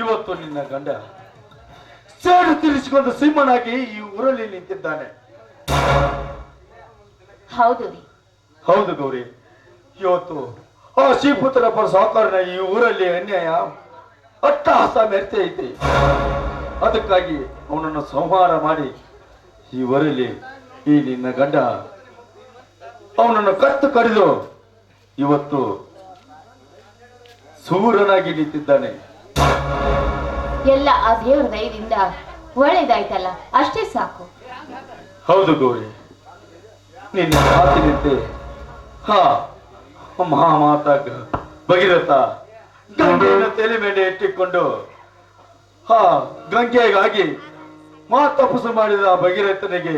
ಇವತ್ತು ನಿನ್ನ ಗಂಡ ಸೇಡು ತಿಳಿಸಿಕೊಂಡು ಸಿಂಹನಾಗಿ ಈ ಊರಲ್ಲಿ ನಿಂತಿದ್ದಾನೆ. ಹೌದು ಹೌದು ಗೌರಿ. ಇವತ್ತು ಆ ಶ್ರೀಪುತ್ರಪ್ಪ ಸಹಕಾರನ ಈ ಊರಲ್ಲಿ ಅನ್ಯಾಯ ಅಟ್ಟಹಾಸ ಮೆರ್ತಿ ಐತಿ. ಅದಕ್ಕಾಗಿ ಅವನನ್ನು ಸಂಹಾರ ಮಾಡಿ ಈ ಊರಲ್ಲಿ ಈ ನಿನ್ನ ಗಂಡ ಅವನನ್ನು ಕತ್ತು ಕಡಿದು ಇವತ್ತು ಸೂರನಾಗಿ ನಿಂತಿದ್ದಾನೆ. ಎಲ್ಲ ಆ ದೇವರ ದಯದಿಂದ ಒಳ್ಳೇದಾಯ್ತಲ್ಲ? ಅಷ್ಟೇ ಸಾಕು. ಹೌದು ಗೌರಿ. ನಿನ್ನ ಮಾತಿನಂತೆ ಹಾ ಮಹಾಮಾತ ಭಗೀರಥ ಗಂಗೆಯನ್ನು ತಲೆ ಮೇಲೆ ಇಟ್ಟಿಕೊಂಡು ಹಾ ಗಂಗೆಗಾಗಿ ಮಾ ತಪಸ್ಸು ಮಾಡಿದ ಭಗೀರಥನಿಗೆ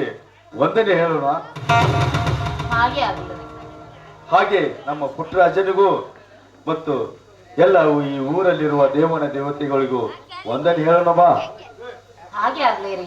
ವಂದನೆ ಹೇಳೋಣ. ಹಾಗೆ ನಮ್ಮ ಪುಟ್ಟರಾಜನಿಗೂ ಮತ್ತು ಎಲ್ಲ ಈ ಊರಲ್ಲಿರುವ ದೇವನ ದೇವತೆಗಳಿಗೂ ಒಂದನ್ನು ಹೇಳೋಣ ಬಾ ಹಾಗೆ ಆಗ್ಲಿ ರೀ.